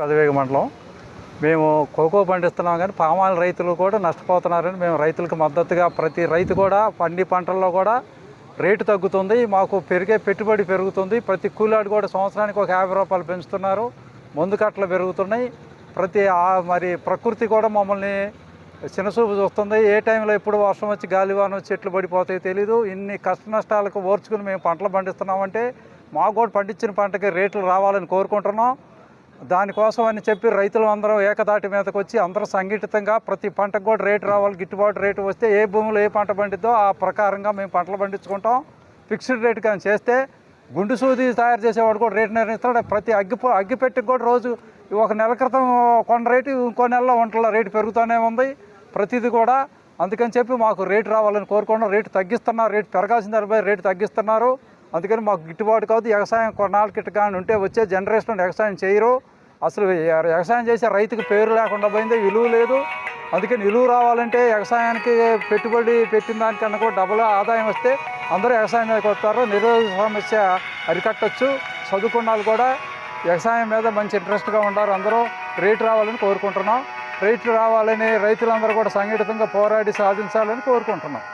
పెదవేగ మండలం. మేము కోకో పండిస్తున్నాం కానీ పామాయిల్ రైతులు కూడా నష్టపోతున్నారని మేము రైతులకు మద్దతుగా ప్రతి రైతు కూడా పండి పంటల్లో కూడా రేటు తగ్గుతుంది మాకు పెరిగే పెట్టుబడి పెరుగుతుంది. ప్రతి కూలాడు కూడా సంవత్సరానికి ఒక యాభై రూపాయలు పెంచుతున్నారు. మందు కట్టలు పెరుగుతున్నాయి. ప్రతి మరి ప్రకృతి కూడా మమ్మల్ని చిన్నసూపు చూస్తుంది. ఏ టైంలో ఎప్పుడు వర్షం వచ్చి గాలివాన వచ్చి చెట్లు పడిపోతాయో తెలీదు. ఇన్ని కష్ట నష్టాలకు ఓర్చుకుని మేము పంటలు పండిస్తున్నామంటే మాకు కూడా పండించిన పంటకి రేట్లు రావాలని కోరుకుంటున్నాం. దానికోసం అని చెప్పి రైతులు అందరం ఏకదాటి మీదకి వచ్చి అందరూ సంఘటితంగా ప్రతి పంటకు కూడా రేటు రావాలి గిట్టుబాటు రేటు వస్తే ఏ భూమిలో ఏ పంట పండిద్దో ఆ ప్రకారంగా మేము పంటలు పండించుకుంటాం. ఫిక్స్డ్ రేట్ కానీ చేస్తే గుండు సూది తయారు చేసేవాడు కూడా రేటు నిర్ణయిస్తాడు. ప్రతి అగ్గి అగ్గిపెట్టికి కూడా రోజు ఒక నెల క్రితం కొన్న రేటు ఇంకో నెలలో వంటల రేటు పెరుగుతూనే ఉంది. ప్రతిదీ కూడా అందుకని చెప్పి మాకు రేటు రావాలని కోరుకున్నాం రేటు తగ్గిస్తున్నారు రేటు పెరగాల్సిన దానిపై రేటు తగ్గిస్తున్నారు. అందుకని మాకు గిట్టుబాటు కాదు వ్యవసాయం కొన్నాళ్ళ కిట్ట కానీ ఉంటే వచ్చే జనరేషన్ వ్యవసాయం చేయరు. అసలు వ్యవసాయం చేసే రైతుకు పేరు లేకుండా పోయింది విలువ లేదు. అందుకని విలువ రావాలంటే వ్యవసాయానికి పెట్టుబడి పెట్టిన దానికన్నా కూడా డబుల్ ఆదాయం వస్తే అందరూ వ్యవసాయం మీదకి వస్తారు నిరోధక సమస్య అరికట్టచ్చు. చదువుకున్న వాళ్ళు కూడా వ్యవసాయం మీద మంచి ఇంట్రెస్ట్గా ఉన్నారు అందరూ. రేటు రావాలని కోరుకుంటున్నాం. రేట్లు రావాలని రైతులందరూ కూడా సంఘటితంగా పోరాడి సాధించాలని కోరుకుంటున్నాం.